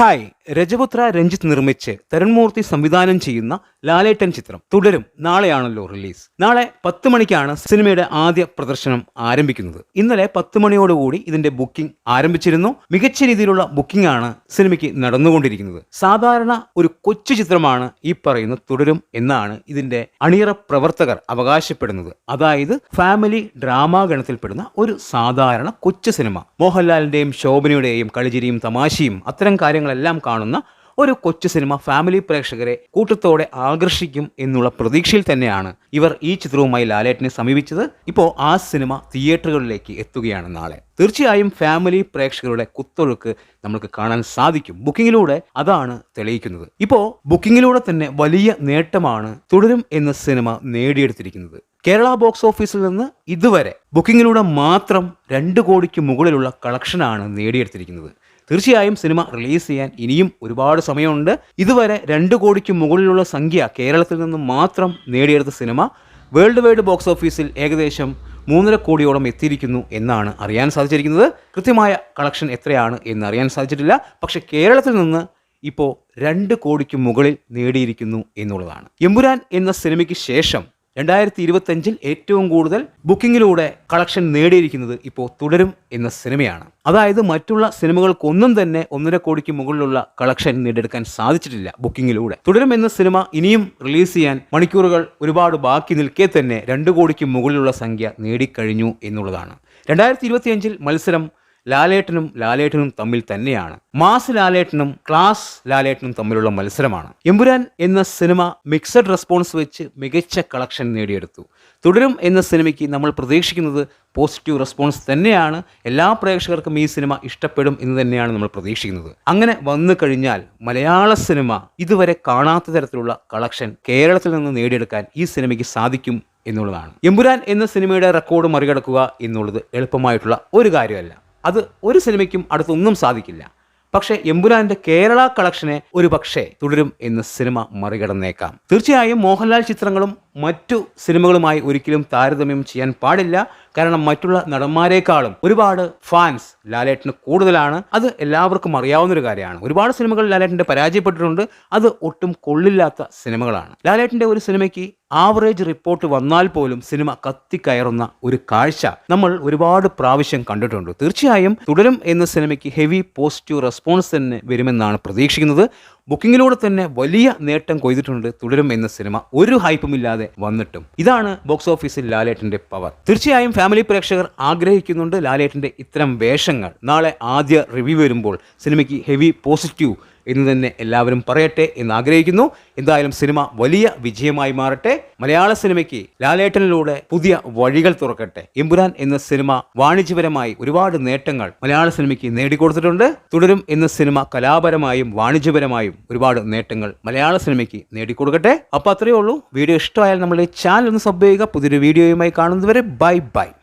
Hi. രജപുത്ര Ranjith നിർമ്മിച്ച് തരുൺമൂർത്തി സംവിധാനം ചെയ്യുന്ന ലാലേട്ടൻ ചിത്രം തുടരും നാളെയാണല്ലോ റിലീസ്. നാളെ പത്ത് മണിക്കാണ് സിനിമയുടെ ആദ്യ പ്രദർശനം ആരംഭിക്കുന്നത്. ഇന്നലെ പത്ത് മണിയോടുകൂടി ഇതിന്റെ ബുക്കിംഗ് ആരംഭിച്ചിരുന്നു. മികച്ച രീതിയിലുള്ള ബുക്കിംഗ് ആണ് സിനിമയ്ക്ക് നടന്നുകൊണ്ടിരിക്കുന്നത്. സാധാരണ ഒരു കൊച്ചു ചിത്രമാണ് ഈ പറയുന്ന തുടരും എന്നാണ് ഇതിന്റെ അണിയറ പ്രവർത്തകർ അവകാശപ്പെടുന്നത്. അതായത് ഫാമിലി ഡ്രാമ ഗണത്തിൽപ്പെടുന്ന ഒരു സാധാരണ കൊച്ചു സിനിമ. മോഹൻലാലിന്റെയും ശോഭനയുടെയും കളിചിരിയും തമാശയും അത്തരം കാര്യങ്ങളെല്ലാം കാണുന്ന ഒരു കൊച്ചു സിനിമ ഫാമിലി പ്രേക്ഷകരെ കൂട്ടത്തോടെ ആകർഷിക്കും എന്നുള്ള പ്രതീക്ഷയിൽ തന്നെയാണ് ഇവർ ഈ ചിത്രവുമായി ലാലേട്ടിനെ സമീപിച്ചത്. ഇപ്പോൾ ആ സിനിമ തിയേറ്ററുകളിലേക്ക് എത്തുകയാണ് നാളെ. തീർച്ചയായും ഫാമിലി പ്രേക്ഷകരുടെ കുത്തൊഴുക്ക് നമുക്ക് കാണാൻ സാധിക്കും. ബുക്കിങ്ങിലൂടെ അതാണ് തെളിയിക്കുന്നത്. ഇപ്പോൾ ബുക്കിങ്ങിലൂടെ തന്നെ വലിയ നേട്ടമാണ് തുടരും എന്ന സിനിമ നേടിയെടുത്തിരിക്കുന്നത്. കേരള ബോക്സ് ഓഫീസിൽ നിന്ന് ഇതുവരെ ബുക്കിങ്ങിലൂടെ മാത്രം രണ്ട് കോടിക്ക് മുകളിലുള്ള കളക്ഷനാണ് നേടിയെടുത്തിരിക്കുന്നത്. തീർച്ചയായും സിനിമ റിലീസ് ചെയ്യാൻ ഇനിയും ഒരുപാട് സമയമുണ്ട്. ഇതുവരെ രണ്ട് കോടിക്ക് മുകളിലുള്ള സംഖ്യ കേരളത്തിൽ നിന്ന് മാത്രം നേടിയെടുത്ത സിനിമ വേൾഡ് വൈഡ് ബോക്സ് ഓഫീസിൽ ഏകദേശം മൂന്നര കോടിയോളം എത്തിയിരിക്കുന്നു എന്നാണ് അറിയാൻ സാധിച്ചിരിക്കുന്നത്. കൃത്യമായ കളക്ഷൻ എത്രയാണ് എന്ന് അറിയാൻ സാധിച്ചിട്ടില്ല. പക്ഷേ കേരളത്തിൽ നിന്ന് ഇപ്പോൾ രണ്ട് കോടിക്ക് മുകളിൽ നേടിയിരിക്കുന്നു എന്നുള്ളതാണ്. എമ്പുരാൻ എന്ന സിനിമയ്ക്ക് ശേഷം രണ്ടായിരത്തി ഇരുപത്തഞ്ചിൽ ഏറ്റവും കൂടുതൽ ബുക്കിങ്ങിലൂടെ കളക്ഷൻ നേടിയിരിക്കുന്നത് ഇപ്പോൾ തുടരും എന്ന സിനിമയാണ്. അതായത് മറ്റുള്ള സിനിമകൾക്കൊന്നും തന്നെ ഒന്നര കോടിക്ക് മുകളിലുള്ള കളക്ഷൻ നേടിയെടുക്കാൻ സാധിച്ചിട്ടില്ല ബുക്കിങ്ങിലൂടെ. തുടരും എന്ന സിനിമ ഇനിയും റിലീസ് ചെയ്യാൻ മണിക്കൂറുകൾ ഒരുപാട് ബാക്കി നിൽക്കെ തന്നെ രണ്ട് കോടിക്ക് മുകളിലുള്ള സംഖ്യ നേടിക്കഴിഞ്ഞു എന്നുള്ളതാണ്. രണ്ടായിരത്തി ഇരുപത്തിയഞ്ചിൽ മത്സരം ലാലേട്ടനും ലാലേട്ടനും തമ്മിൽ തന്നെയാണ്. മാസ് ലാലേട്ടനും ക്ലാസ് ലാലേട്ടനും തമ്മിലുള്ള മത്സരമാണ്. എമ്പുരാൻ എന്ന സിനിമ മിക്സഡ് റെസ്പോൺസ് വെച്ച് മികച്ച കളക്ഷൻ നേടിയെടുത്തു. തുടരും എന്ന സിനിമയ്ക്ക് നമ്മൾ പ്രതീക്ഷിക്കുന്നത് പോസിറ്റീവ് റെസ്പോൺസ് തന്നെയാണ്. എല്ലാ പ്രേക്ഷകർക്കും ഈ സിനിമ ഇഷ്ടപ്പെടും എന്ന് തന്നെയാണ് നമ്മൾ പ്രതീക്ഷിക്കുന്നത്. അങ്ങനെ വന്നു കഴിഞ്ഞാൽ മലയാള സിനിമ ഇതുവരെ കാണാത്ത തരത്തിലുള്ള കളക്ഷൻ കേരളത്തിൽ നിന്ന് നേടിയെടുക്കാൻ ഈ സിനിമയ്ക്ക് സാധിക്കും എന്നുള്ളതാണ്. എമ്പുരാൻ എന്ന സിനിമയുടെ റെക്കോർഡ് മറികടക്കുക എന്നുള്ളത് എളുപ്പമായിട്ടുള്ള ഒരു കാര്യമല്ല. അത് ഒരു സിനിമയ്ക്കും അടുത്തൊന്നും സാധിക്കില്ല. പക്ഷേ എമ്പുരാന്റെ കേരള കളക്ഷനെ ഒരു പക്ഷേ തുടരും എന്ന് സിനിമ മറികടന്നേക്കാം. തീർച്ചയായും മോഹൻലാൽ ചിത്രങ്ങളും മറ്റു സിനിമകളുമായി ഒരിക്കലും താരതമ്യം ചെയ്യാൻ പാടില്ല. കാരണം മറ്റുള്ള നടന്മാരെക്കാളും ഒരുപാട് ഫാൻസ് ലാലേട്ടന് കൂടുതലാണ്. അത് എല്ലാവർക്കും അറിയാവുന്ന ഒരു കാര്യമാണ്. ഒരുപാട് സിനിമകൾ ലാലേട്ടന്റെ പരാജയപ്പെട്ടിട്ടുണ്ട്. അത് ഒട്ടും കൊള്ളില്ലാത്ത സിനിമകളാണ്. ലാലേട്ടന്റെ ഒരു സിനിമയ്ക്ക് ആവറേജ് റിപ്പോർട്ട് വന്നാൽ പോലും സിനിമ കത്തിക്കയറുന്ന ഒരു കാഴ്ച നമ്മൾ ഒരുപാട് പ്രാവശ്യം കണ്ടിട്ടുണ്ട്. തീർച്ചയായും തുടരും എന്ന സിനിമയ്ക്ക് ഹെവി പോസിറ്റീവ് റെസ്പോൺസ് തന്നെ വരുമെന്നാണ് പ്രതീക്ഷിക്കുന്നത്. ബുക്കിങ്ങിലൂടെ തന്നെ വലിയ നേട്ടം കൊയ്തിട്ടുണ്ട് തുടരും എന്ന സിനിമ. ഒരു ഹൈപ്പും ഇല്ലാതെ വന്നിട്ടും. ഇതാണ് ബോക്സ് ഓഫീസിൽ ലാലേട്ടന്റെ പവർ. തീർച്ചയായും ഫാമിലി പ്രേക്ഷകർ ആഗ്രഹിക്കുന്നുണ്ട് ലാലേട്ടന്റെ ഇത്തരം വേഷങ്ങൾ നാളെ ആദ്യ റിവ്യൂ വരുമ്പോൾ സിനിമയ്ക്ക് ഹെവി പോസിറ്റീവ് എന്ന് തന്നെ എല്ലാവരും പറയട്ടെ എന്ന് ആഗ്രഹിക്കുന്നു. എന്തായാലും സിനിമ വലിയ വിജയമായി മാറട്ടെ. മലയാള സിനിമയ്ക്ക് ലാലേട്ടനിലൂടെ പുതിയ വഴികൾ തുറക്കട്ടെ. എമ്പുരാൻ എന്ന സിനിമ വാണിജ്യപരമായി ഒരുപാട് നേട്ടങ്ങൾ മലയാള സിനിമയ്ക്ക് നേടിക്കൊടുത്തിട്ടുണ്ട്. തുടരും എന്ന സിനിമ കലാപരമായും വാണിജ്യപരമായും ഒരുപാട് നേട്ടങ്ങൾ മലയാള സിനിമയ്ക്ക് നേടിക്കൊടുക്കട്ടെ. അപ്പോൾ അത്രയേ ഉള്ളൂ. വീഡിയോ ഇഷ്ടമായാൽ നമ്മുടെ ചാനൽ ഒന്ന് സബ് ചെയ്യുക. പുതിയൊരു വീഡിയോയുമായി കാണുന്നതുവരെ ബൈ ബൈ.